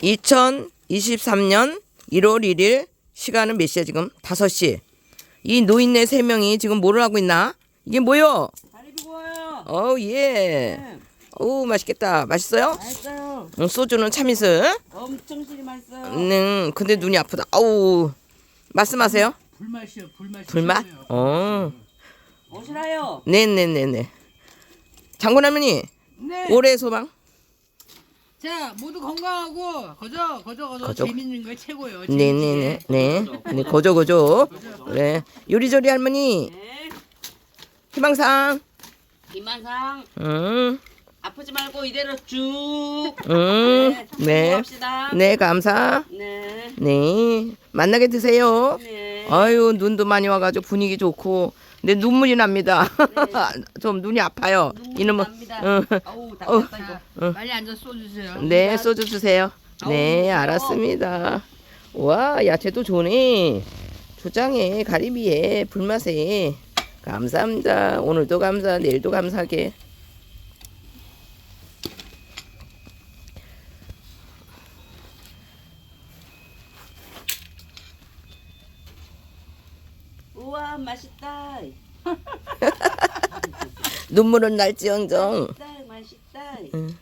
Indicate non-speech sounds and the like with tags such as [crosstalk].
2023년 1월 1일 시간은 몇 시야 지금? 5시. 이 노인네 세 명이 지금 뭐를 하고 있나? 이게 뭐요? 다리 비고요. 어우 예. 네. 어우 맛있겠다. 맛있어요? 맛있어요. 응, 소주는 참이슬. 엄청 실이 맛있어요. 음, 근데 눈이 아프다. 아우. 말씀하세요. 불맛이요, 불맛이. 불맛? 최고예요. 어. 오시라요. 네네네네. 장군 할머니, 네. 올해 소망? 자, 모두 건강하고 거저 거저 거저, 거저. 재밌는 거 최고요. 네네네. 네. 네, 거저 거저. 그래. 요리조리 할머니, 네. 희망상. 김만상 음, 아프지 말고 이대로 쭉. 음, 네. 합시다. 네, 감사. 네. 네. 만나게 드세요. 네. 아유, 눈도 많이 와가지고 분위기 좋고. 근데 눈물이 납니다. [laughs] 좀 눈이 아파요. 이놈은. 응. 아우 답답다 이거. 빨리 앉아 쏘주세요. 네, 소주 주세요. 네, 아우, 알았습니다. 와, 야채도 좋네. 초장에 가리비에 불맛에 감사합니다. 오늘도 감사, 내일도 감사하게. 우와 맛있다. [laughs] 눈물은 날지언정. 맛있다 맛있다. 응.